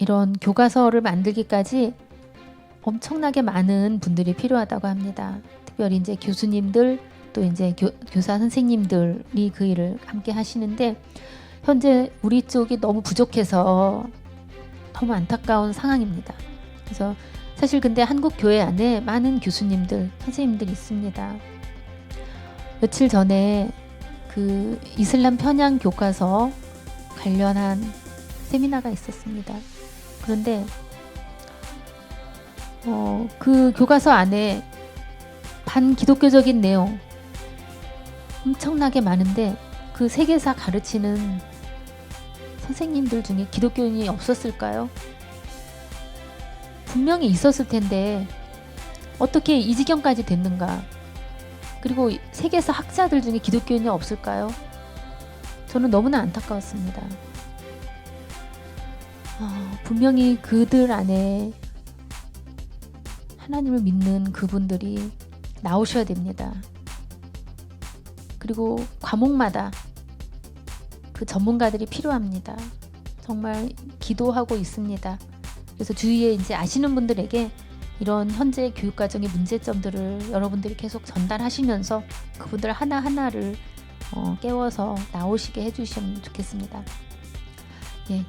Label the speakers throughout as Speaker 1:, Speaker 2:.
Speaker 1: 이런 교과서를 만들기까지 엄청나게 많은 분들이 필요하다고 합니다. 특별히 이제 교수님들 또 이제 교, 교사 선생님들이 그 일을 함께 하시는데 현재 우리 쪽이 너무 부족해서 너무 안타까운 상황입니다. 그래서 사실 근데 한국 교회 안에 많은 교수님들, 선생님들이 있습니다. 며칠 전에 그 이슬람 편향 교과서 관련한 세미나가 있었습니다. 그런데 어, 그 교과서 안에 반기독교적인 내용 엄청나게 많은데 그 세계사 가르치는 선생님들 중에 기독교인이 없었을까요? 분명히 있었을 텐데 어떻게 이 지경까지 됐는가? 그리고 세계사 학자들 중에 기독교인이 없을까요? 저는 너무나 안타까웠습니다. 아, 분명히 그들 안에 하나님을 믿는 그분들이 나오셔야 됩니다. 그리고 과목마다 그 전문가들이 필요합니다. 정말 기도하고 있습니다. 그래서 주위에 이제 아시는 분들에게 이런 현재 교육 과정의 문제점들을 여러분들이 계속 전달하시면서 그분들 하나 하나를 어, 깨워서 나오시게 해주시면 좋겠습니다. 예,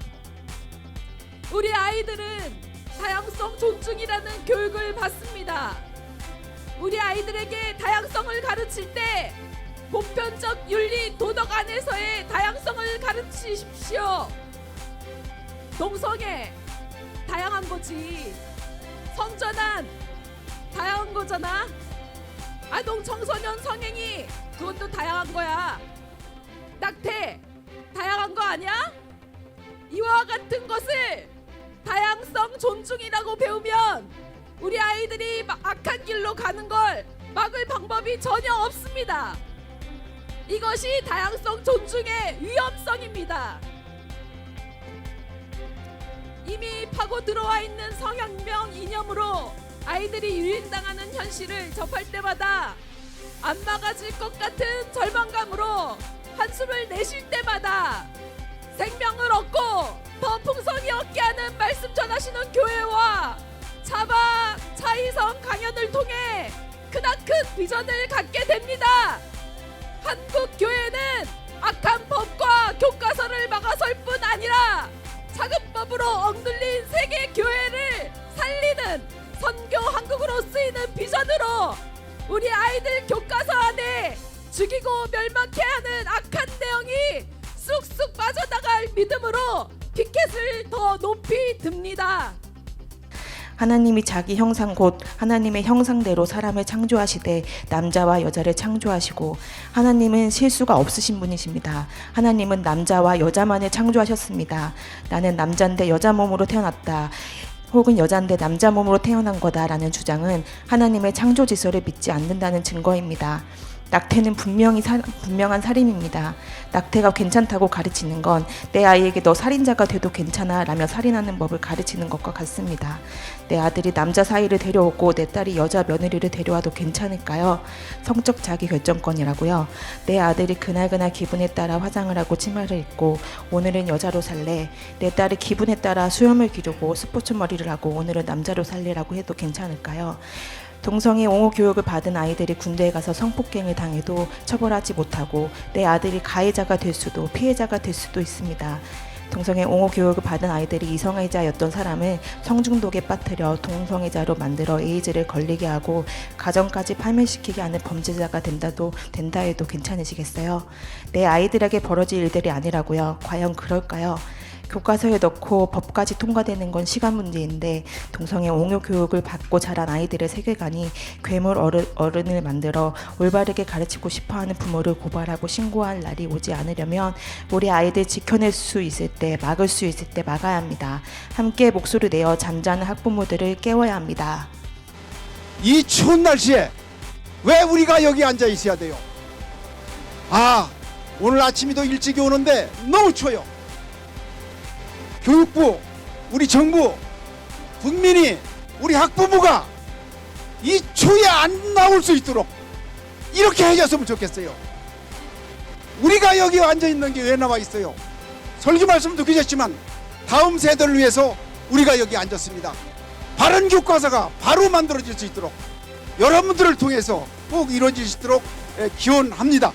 Speaker 2: 우리 아이들은 다양성 존중이라는 교육을 받습니다. 우리 아이들에게 다양성을 가르칠 때 보편적 윤리 도덕 안에서의 다양성을 가르치십시오. 동성애 다양한 거지. 성전환 다양한 거잖아. 아동 청소년 성행위 그것도 다양한 거야. 낙태 다양한 거 아니야? 이와 같은 것을 다양성 존중이라고 배우면 우리 아이들이 막 악한 길로 가는 걸 막을 방법이 전혀 없습니다. 이것이 다양성 존중의 위험성입니다. 이미 파고 들어와 있는 성혁명 이념으로 아이들이 유린당하는 현실을 접할 때마다 안 막아질 것 같은 절망감으로 한숨을 내쉴 때마다 생명을 얻고 더 풍성히 얻게 하는 말씀 전하시는 교회와 차박 차이성 강연을 통해 크나큰 비전을 갖게 됩니다. 한국 교회는 악한 법과 교과서를 막아설 뿐 아니라 차근법으로 억눌린 세계 교회를 살리는 선교 한국으로 쓰이는 비전으로 우리 아이들 교과서 안에 죽이고 멸망케 하는 악한 내용이 쑥쑥 빠져나갈 믿음으로 피켓을 더 높이 듭니다.
Speaker 3: 하나님이 자기 형상 곧 하나님의 형상대로 사람을 창조하시되 남자와 여자를 창조하시고 하나님은 실수가 없으신 분이십니다. 하나님은 남자와 여자만을 창조하셨습니다. 나는 남자인데 여자 몸으로 태어났다. 혹은 여자인데 남자 몸으로 태어난 거다라는 주장은 하나님의 창조 질서를 믿지 않는다는 증거입니다. 낙태는 분명히 사, 분명한 살인입니다. 낙태가 괜찮다고 가르치는 건 내 아이에게 너 살인자가 돼도 괜찮아 라며 살인하는 법을 가르치는 것과 같습니다. 내 아들이 남자 사이를 데려오고 내 딸이 여자 며느리를 데려와도 괜찮을까요? 성적 자기 결정권이라고요. 내 아들이 그날그날 기분에 따라 화장을 하고 치마를 입고 오늘은 여자로 살래. 내 딸이 기분에 따라 수염을 기르고 스포츠 머리를 하고 오늘은 남자로 살래라고 해도 괜찮을까요? 동성애 옹호 교육을 받은 아이들이 군대에 가서 성폭행을 당해도 처벌하지 못하고 내 아들이 가해자가 될 수도 피해자가 될 수도 있습니다. 동성애 옹호 교육을 받은 아이들이 이성애자였던 사람을 성중독에 빠뜨려 동성애자로 만들어 에이즈를 걸리게 하고 가정까지 파멸시키게 하는 범죄자가 된다도 된다 해도 괜찮으시겠어요? 내 아이들에게 벌어질 일들이 아니라고요. 과연 그럴까요? 교과서에 넣고 법까지 통과되는 건 시간 문제인데 동성애 옹호 교육을 받고 자란 아이들의 세계관이 괴물 어른, 어른을 만들어 올바르게 가르치고 싶어하는 부모를 고발하고 신고할 날이 오지 않으려면 우리 아이들 지켜낼 수 있을 때 막을 수 있을 때 막아야 합니다. 함께 목소리 내어 잠자는 학부모들을 깨워야 합니다.
Speaker 4: 이 추운 날씨에 왜 우리가 여기 앉아 있어야 돼요? 아, 오늘 아침이도 일찍 오는데 너무 추워요. 교육부, 우리 정부, 국민이, 우리 학부모가 이 추위에 안 나올 수 있도록 이렇게 해줬으면 좋겠어요. 우리가 여기 앉아 있는 게 왜 나와 있어요? 설교 말씀도 계셨지만 다음 세대를 위해서 우리가 여기 앉았습니다. 바른 교과서가 바로 만들어질 수 있도록 여러분들을 통해서 꼭 이루어질 수 있도록 예, 기원합니다.